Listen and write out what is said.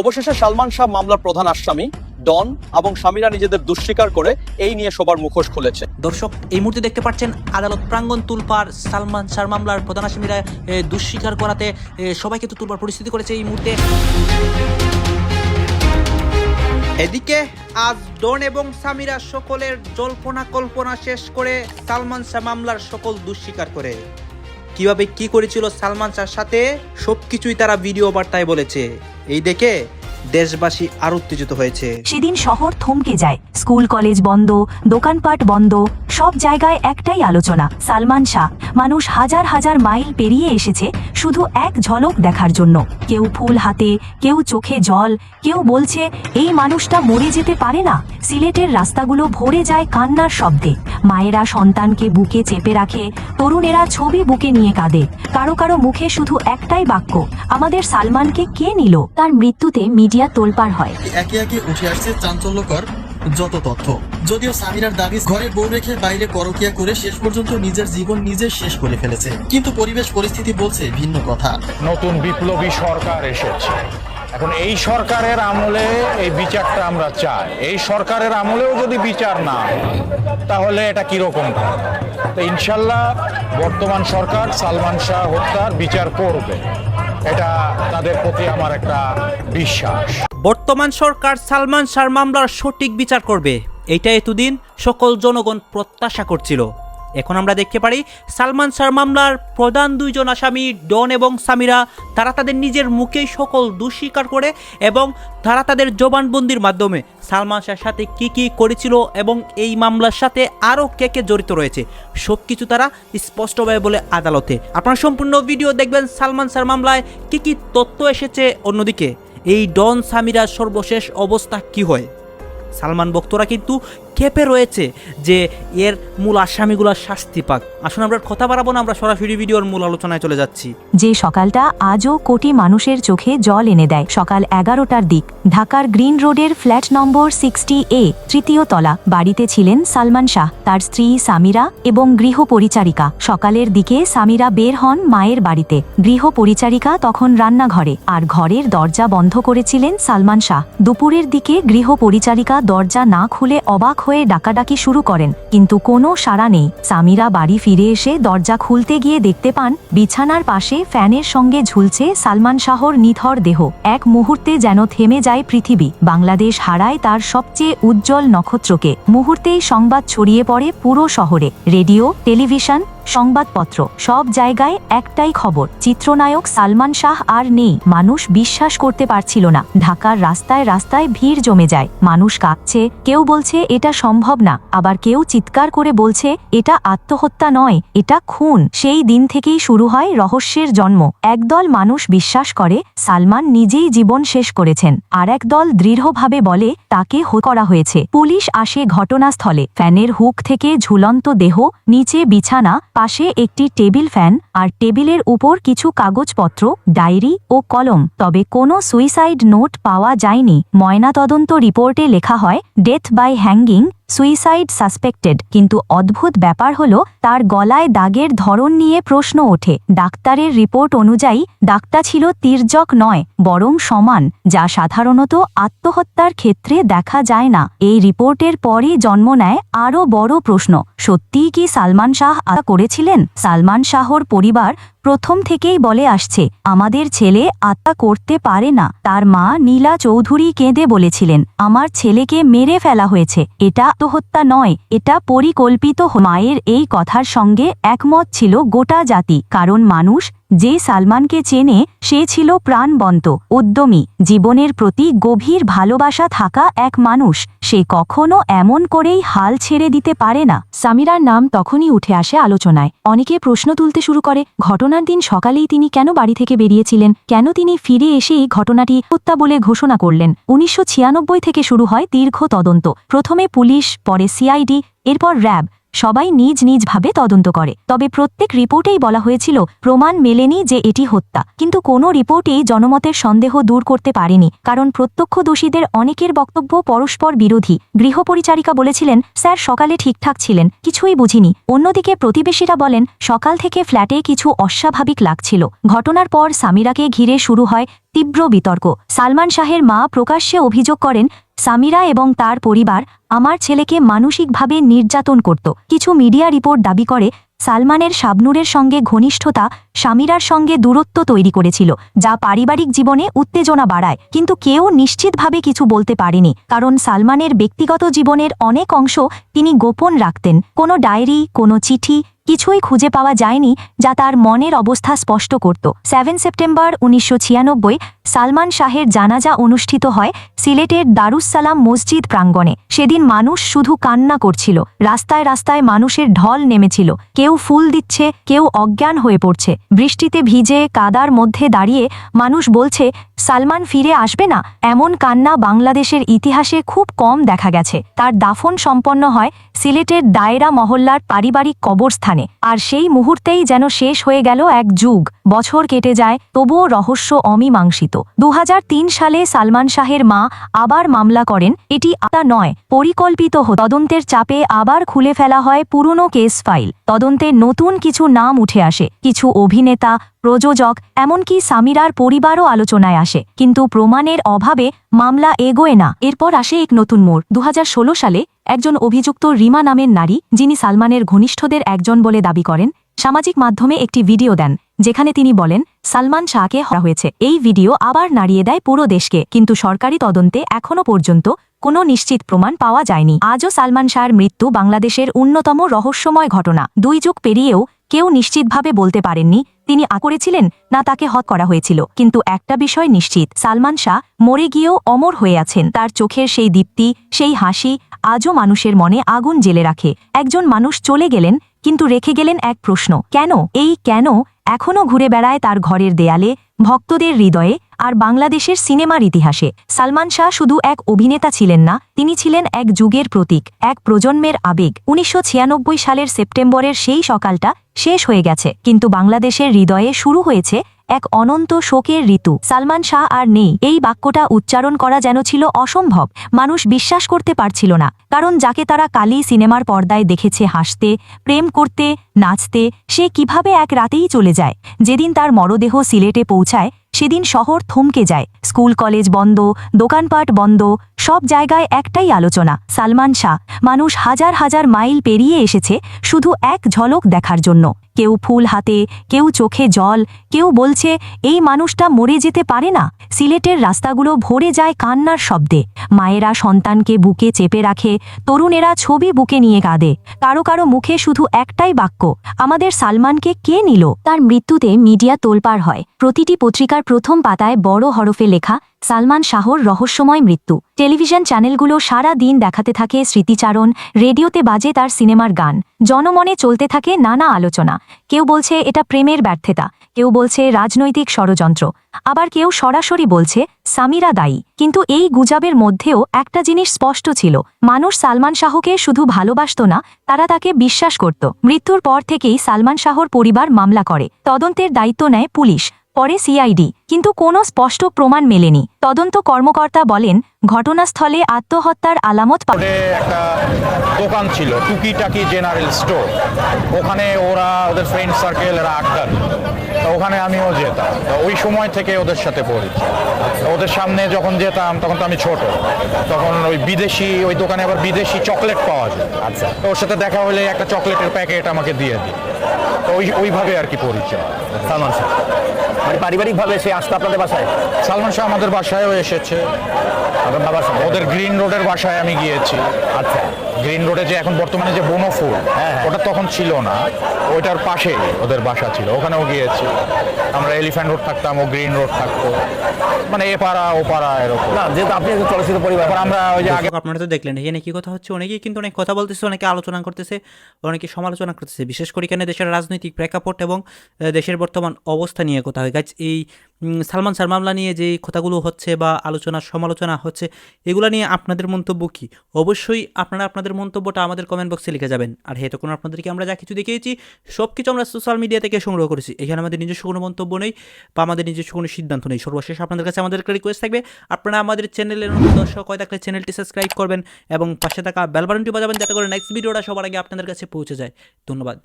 অবশেষে সালমান শাহ মামলার প্রধান আসামি ডন এবং স্বামীরা নিজেদের দুঃস্বীকার করে এই নিয়ে সবার মুখোশ খুলেছে। দর্শক এই মুহূর্তে দেখতে পাচ্ছেন আদালত প্রাঙ্গণ তুলপার সালমান শাহ মামলার প্রধান আসামিরা দুঃস্বীকার করাতে সবাইকে তো তুলপার পরিস্থিতি করেছে এই মুহূর্তে। এদিকে আজ ডন এবং সামিরা সকলের জল্পনা কল্পনা শেষ করে সালমান শাহ মামলার সকল দুঃস্বীকার করে। কীভাবে কি করেছিল সালমান শাহর সাথে, সবকিছুই তারা ভিডিও বার্তায় বলেছে। এই দেখে দেশবাসী আরও উত্তেজিত হয়েছে। সেদিন শহর থমকে যায়। স্কুল কলেজ বন্ধ, দোকানপাট বন্ধ সব জায়গায় একটাই আলোচনা, সালমান শাহ। মানুষ হাজার হাজার মাইল পেরিয়ে এসেছে শুধু এক ঝলক দেখার জন্য। কেউ ফুল হাতে, কেউ চোখে জল, কেউ বলছে, এই মানুষটা মরে যেতে পারে না? সিলেটের রাস্তাগুলো ভরে যায় কান্নার শব্দে। মায়েরা সন্তানকে বুকে চেপে রাখে, তরুণেরা ছবি বুকে নিয়ে কাঁদে। কারও কারও মুখে শুধু একটাই বাক্য, আমাদের সালমানকে কে নিল? তার মৃত্যুতে মিডিয়া তোলপাড় হয়। একে একে উঠে আসছে চাঞ্চল্যকর যত তথ্য। যদিও সামিরার দাবি, ঘরে বউ রেখে বাইরে পরকিয়া করে শেষ পর্যন্ত নিজের জীবন নিজে শেষ করে ফেলেছে। কিন্তু পরিবেশ পরিস্থিতি বলছে ভিন্ন কথা। নতুন বিপ্লবী সরকার এসেছে। এখন এই সরকারের আমলে এই বিচারটা আমরা চাই। এই সরকারের আমলেও যদি বিচার না তাহলে এটা কীরকম? তো ইনশাল্লাহ বর্তমান সরকার সালমান শাহ হত্যার বিচার করবে। এটা তাদের প্রতি আমার একটা বিশ্বাস। বর্তমান সরকার সালমান শাহর মামলার সঠিক বিচার করবে। এইটা এতদিন সকল জনগণ প্রত্যাশা করছিল। এখন আমরা দেখতে পারি, সালমান শাহর মামলার প্রধান দুইজন আসামি ডন এবং সামিরা, তারা তাদের নিজের মুখেই সকল দোষ স্বীকার করে এবং তারা তাদের জবানবন্দির মাধ্যমে সালমান শাহর সাথে কি কি করেছিল এবং এই মামলার সাথে আরও কে কে জড়িত রয়েছে সব কিছু তারা স্পষ্টভাবে বলে আদালতে। আপনারা সম্পূর্ণ ভিডিও দেখবেন সালমান শাহর মামলায় কি কি তথ্য এসেছে অন্যদিকে। এই ডন সামিরার সর্বশেষ অবস্থা কি হয়? সালমান ভক্তরা কিন্তু খেপে রয়েছে যে এর মূল আসামিগুলোর শাস্তি পাক। আসুন আমরা কথা বাড়াবো না, আমরা সরাসরি ভিডিওর মূল আলোচনায় চলে যাচ্ছি। যে সকালটা আজও কোটি মানুষের চোখে জল এনে দেয়। সকাল এগারোটার দিক, ঢাকার গ্রিন রোডের ফ্ল্যাট নম্বর সিক্সটি এ, তৃতীয় তলা। বাড়িতে ছিলেন সালমান শাহ, তার স্ত্রী সামিরা এবং গৃহ পরিচারিকা সকালের দিকে সামিরা বের হন মায়ের বাড়িতে। গৃহ পরিচারিকা তখন রান্নাঘরে, আর ঘরের দরজা বন্ধ করেছিলেন সালমান শাহ। দুপুরের দিকে গৃহ পরিচারিকা দরজা না খুলে অবাক হয়ে ডাকাডাকি শুরু করেন, কিন্তু কোনো সাড়া নেই। সামিরা বাড়ি ফিরে এসে দরজা খুলতে গিয়ে দেখতে পান, বিছানার পাশে ফ্যানের সঙ্গে ঝুলছে সালমান শাহর নিথর দেহ। এক মুহূর্তে যেন থেমে যায় পৃথিবী। বাংলাদেশ হারায় তার সবচেয়ে উজ্জ্বল নক্ষত্রকে। মুহূর্তেই সংবাদ ছড়িয়ে পড়ে পুরো শহরে। রেডিও, টেলিভিশন সংবাদপত্র। সব জায়গায় একটাই খবর, চিত্রনায়ক সালমান শাহ আর নেই। মানুষ বিশ্বাস করতে পারছিল না। ঢাকার রাস্তায় রাস্তায় ভিড় জমে যায়। মানুষ কাঁদছে, কেউ বলছে এটা সম্ভব না। আবার কেউ চিৎকার করে বলছে, এটা আত্মহত্যা নয়, এটা খুন। সেই দিন থেকেই শুরু হয় রহস্যের জন্ম। একদল মানুষ বিশ্বাস করে, সালমান নিজেই জীবন শেষ করেছেন। আর একদল দৃঢ়ভাবে বলে, তাকে হো করা হয়েছে। পুলিশ আসে ঘটনাস্থলে। ফ্যানের হুক থেকে ঝুলন্ত দেহ, নিচে বিছানা পাশে একটি টেবিল ফ্যান আর টেবিলের উপর কিছু কাগজপত্র, ডায়েরি ও কলম। তবে কোনো সুইসাইড নোট পাওয়া যায়নি। ময়নাতদন্ত রিপোর্টে লেখা হয়, death by hanging suicide suspected কিন্তু অদ্ভুত ব্যাপার হল, তার গলায় দাগের ধরন নিয়ে প্রশ্ন ওঠে। ডাক্তারের রিপোর্ট অনুযায়ী দাগটা ছিল তির্যক নয়, বরং সমান, যা সাধারণত আত্মহত্যার ক্ষেত্রে দেখা যায় না। এই রিপোর্টের পরই জন্ম নেয় আরও বড় প্রশ্ন, সত্যিই কি সালমান শাহ করেছিলেন? সালমান শাহর পরিবার প্রথম থেকেই বলে আসছে, আমাদের ছেলে আত্মা করতে পারে না। তার মা নীলা চৌধুরী কেঁদে বলেছিলেন, আমার ছেলেকে মেরে ফেলা হয়েছে। এটা আত্মহত্যা নয়, এটা পরিকল্পিত মায়ের এই কথার সঙ্গে একমত ছিল গোটা জাতি, কারণ মানুষ যে সালমানকে চেনে, সে ছিল প্রাণবন্ত, উদ্যমী, জীবনের প্রতি গভীর ভালোবাসা থাকা এক মানুষ, সে কখনো এমন করেই হাল ছেড়ে দিতে পারে না। সামিরার নাম তখনই উঠে আসে আলোচনায়। অনেকে প্রশ্ন তুলতে শুরু করে, ঘটনার দিন সকালেই তিনি কেন বাড়ি থেকে বেরিয়েছিলেন? কেন তিনি ফিরে এসেই ঘটনাটি হত্যা বলে ঘোষণা করলেন? উনিশশো ছিয়ানব্বই থেকে শুরু হয় দীর্ঘ তদন্ত। প্রথমে পুলিশ, পরে সিআইডি, এরপর র্যাব। সবাই নিজ নিজভাবে তদন্ত করে। তবে প্রত্যেক রিপোর্টেই বলা হয়েছিল, প্রমাণ মেলেনি যে এটি হত্যা। কিন্তু কোনো রিপোর্টেই জনমতের সন্দেহ দূর করতে পারেনি, কারণ প্রত্যক্ষদোষীদের অনেকের বক্তব্য পরস্পর বিরোধী। গৃহপরিচারিকা বলেছিলেন, স্যার, সকালে ঠিকঠাক ছিলেন, কিছুই বুঝিনি। অন্যদিকে প্রতিবেশীরা বলেন, সকাল থেকে ফ্ল্যাটে কিছু অস্বাভাবিক লাগছিল। ঘটনার পর সামিরাকে ঘিরে শুরু হয় তীব্র বিতর্ক। সালমান শাহের মা প্রকাশ্যে অভিযোগ করেন, সামিরা এবং তার পরিবার আমার ছেলেকে মানসিকভাবে নির্যাতন করত। কিছু মিডিয়া রিপোর্ট দাবি করে, সালমানের শাবনুরের সঙ্গে ঘনিষ্ঠতা সামিরার সঙ্গে দূরত্ব তৈরি করেছিল, যা পারিবারিক জীবনে উত্তেজনা বাড়ায়। কিন্তু কেউ নিশ্চিতভাবে কিছু বলতে পারেনি, কারণ সালমানের ব্যক্তিগত জীবনের অনেক অংশ তিনি গোপন রাখতেন। কোনো ডায়েরি, কোনো চিঠি কিছুই খুঁজে পাওয়া যায়নি যা তার মনের অবস্থা স্পষ্ট করত। সেভেন সেপ্টেম্বর উনিশশো ছিয়ানব্বই সালমান শাহের জানাজা অনুষ্ঠিত হয় সিলেটের দারুসালাম মসজিদ প্রাঙ্গণে। সেদিন মানুষ শুধু কান্না করছিল, রাস্তায় রাস্তায় মানুষের ঢল নেমেছিল, কেউ ফুল দিচ্ছে, কেউ অজ্ঞান হয়ে পড়ছে। বৃষ্টিতে ভিজে কাদার মধ্যে দাঁড়িয়ে মানুষ বলছে, সালমান ফিরে আসবে না? এমন কান্না বাংলাদেশের ইতিহাসে খুব কম দেখা গেছে। তার দাফন সম্পন্ন হয় সিলেটের দায়রা মহল্লার পারিবারিক কবরস্থানে। আর সেই মুহূর্তেই যেন শেষ হয়ে গেল এক যুগ। বছর কেটে যায়, তবুও রহস্য অমীমাংসিত। দু হাজার তিন সালে সালমান শাহের মা আবার মামলা করেন। এটি আতা নয়, পরিকল্পিত তদন্তের চাপে আবার খুলে ফেলা হয় পুরনো কেস ফাইল। তদন্তে নতুন কিছু নাম উঠে আসে। কিছু অভিনেতা, প্রযোজক, এমনকি সামিরার পরিবারও আলোচনায় আসে। কিন্তু প্রমাণের অভাবে মামলা এগোয় না। এরপর আসে এক নতুন মোড়। দু হাজার ষোলো সালে একজন অভিযুক্ত রিমা নামের নারী, যিনি সালমানের ঘনিষ্ঠদের একজন বলে দাবি করেন, সামাজিক মাধ্যমে একটি ভিডিও দেন। যেখানে তিনি বলেন, সালমান শাহকে হওয়া হয়েছে। এই ভিডিও আবার নাড়িয়ে দেয় পুরো দেশকে, কিন্তু সরকারি তদন্তে এখনও পর্যন্ত কোনো নিশ্চিত প্রমাণ পাওয়া যায়নি। আজও সালমান শাহর মৃত্যু বাংলাদেশের অন্যতম রহস্যময় ঘটনা। দুই যুগ পেরিয়েও কেউ নিশ্চিতভাবে বলতে পারেননি, তিনি আকরেছিলেন না তাকে হত করা হয়েছিল। কিন্তু একটা বিষয় নিশ্চিত, সালমান শাহ মরে গিয়েও অমর হয়ে আছেন। তার চোখের সেই দীপ্তি, সেই হাসি, আজও মানুষের মনে আগুন জেলে রাখে। একজন মানুষ চলে গেলেন কিন্তু রেখে গেলেন এক প্রশ্ন। কেন? এই কেন এখনও ঘুরে বেড়ায় তার ঘরের দেয়ালে, ভক্তদের হৃদয়ে আর বাংলাদেশের সিনেমার ইতিহাসে? সালমান শাহ শুধু এক অভিনেতা ছিলেন না, তিনি ছিলেন এক যুগের প্রতীক, এক প্রজন্মের আবেগ। উনিশশো ছিয়ানব্বই সালের সেপ্টেম্বরের সেই সকালটা শেষ হয়ে গেছে, কিন্তু বাংলাদেশের হৃদয়ে শুরু হয়েছে এক অনন্ত শোকের ঋতু। সালমান শাহ আর নেই। এই বাক্যটা উচ্চারণ করা যেন ছিল অসম্ভব। মানুষ বিশ্বাস করতে পারছিল না। কারণ যাকে তারা কালি সিনেমার পর্দায় দেখেছে হাসতে, প্রেম করতে, নাচতে, সে কীভাবে এক রাতেই চলে যায়? যেদিন তার মরদেহ সিলেটে পৌঁছায়, সেদিন শহর থমকে যায়। স্কুল কলেজ বন্ধ, দোকানপাট বন্ধ সব জায়গায় একটাই আলোচনা, সালমান শাহ। মানুষ হাজার হাজার মাইল পেরিয়ে এসেছে শুধু এক ঝলক দেখার জন্য। কেউ ফুল হাতে, কেউ চোখে জল, কেউ বলছে, এই মানুষটা মরে যেতে পারে না? সিলেটের রাস্তাগুলো ভরে যায় কান্নার শব্দে। মায়েরা সন্তানকে বুকে চেপে রাখে, তরুণেরা ছবি বুকে নিয়ে কাঁদে। কারও কারও মুখে শুধু একটাই বাক্য, আমাদের সালমানকে কে নিল? তার মৃত্যুতে মিডিয়া তোলপাড় হয়। প্রতিটি পত্রিকার প্রথম পাতায় বড় হরফে লেখা সালমান শাহর রহস্যময় মৃত্যু। টেলিভিশন চ্যানেলগুলো সারা দিন দেখাতে থাকে স্মৃতিচারণ, রেডিওতে বাজে তার সিনেমার গান, জনমনে চলতে থাকে নানা আলোচনা। কেউ বলছে এটা প্রেমের ব্যর্থতা, কেউ বলছে রাজনৈতিক ষড়যন্ত্র, আবার কেউ সরাসরি বলছে সামিরা দায়ী। কিন্তু এই গুজাবের মধ্যেও একটা জিনিস স্পষ্ট ছিল, মানুষ সালমান শাহকে শুধু ভালোবাসত না, তারা তাকে বিশ্বাস করত। মৃত্যুর পর থেকেই সালমান শাহর পরিবার মামলা করে, তদন্তের দায়িত্ব নেয় পুলিশ পরে সিআইডি কিন্তু কোনো স্পষ্ট প্রমাণ মেলেনি। তদন্ত কর্মকর্তা বলেন ঘটনাস্থলে আত্মহত্যার আলামত একটা দোকান ছিল টুকিটাকি জেনারেল স্টোর। ওখানে ওরা ওদের ফ্রেন্ড সার্কেল এরা। তো ওখানে আমিও যেতাম। তো ওই সময় থেকে ওদের সাথে পরিচয় তো ওদের সামনে যখন যেতাম তখন তো আমি ছোট। তখন ওই বিদেশি ওই দোকানে আবার বিদেশি চকলেট পাওয়া যায়। আচ্ছা। তো ওর সাথে দেখা হলে একটা চকলেটের প্যাকেট আমাকে দিয়ে দিই তো ওই ওইভাবে আর কি পরিচয়। সালমান শাহ মানে পারিবারিক ভাবে সে আসতো আপনাদের বাসায়? সালমান শাহ আমাদের বাসায়ও এসেছে। ওদের গ্রিন রোডের বাসায় আমি গিয়েছি। আচ্ছা। গ্রিন রোডে যে এখন বর্তমানে যে বনফুল হ্যাঁ, হ্যাঁ। ওটা তখন ছিল না। ওইটার পাশে ওদের বাসা ছিল ওখানেও গিয়েছি। আমরা এলিফ্যান্ট রোড থাকতাম ও গ্রিন রোড থাকতো। মানে এ পাড়া ও পাড়া এরকম। না যেহেতু আপনি একজন চলচ্চিত্র পরিবার। আমরা ওই যে আগে আপনারা তো দেখলেন এখানে কি কথা হচ্ছে? অনেকেই কিন্তু অনেক কথা বলতেছে অনেকে আলোচনা করতেছে অনেকে সমালোচনা করতেছে। বিশেষ করে এখানে দেশের রাজনৈতিক প্রেক্ষাপট এবং দেশের বর্তমান অবস্থা নিয়ে কথা হয়। গাছ এই সালমান স্যার মামলা নিয়ে যে কথাগুলো হচ্ছে বা আলোচনা, সমালোচনা হচ্ছে, এগুলো নিয়ে আপনাদের মন্তব্য কি? অবশ্যই আপনারা আপনাদের মন্তব্যটা আমাদের কমেন্ট বক্সে লিখে যাবেন। আর হেতু কোনো আপনাদেরকে আমরা যা কিছু দেখিয়েছি সব কিছু আমরা সোশ্যাল মিডিয়া থেকে সংগ্রহ করেছি। এখানে আমাদের নিজস্ব কোনো মন্তব্য নেই বা আমাদের নিজস্ব কোনো সিদ্ধান্ত নেই। সর্বশেষ আপনাদের কাছে আমাদের একটা রিকোয়েস্ট থাকবে, আপনারা আমাদের চ্যানেলের দর্শক হয় থাকলে চ্যানেলটি সাবস্ক্রাইব করবেন এবং পাশে থাকা বেল বাটনটি বাজাবেন, যাতে করে নেক্সট ভিডিওটা সবার আগে আপনাদের কাছে পৌঁছে যায়। ধন্যবাদ।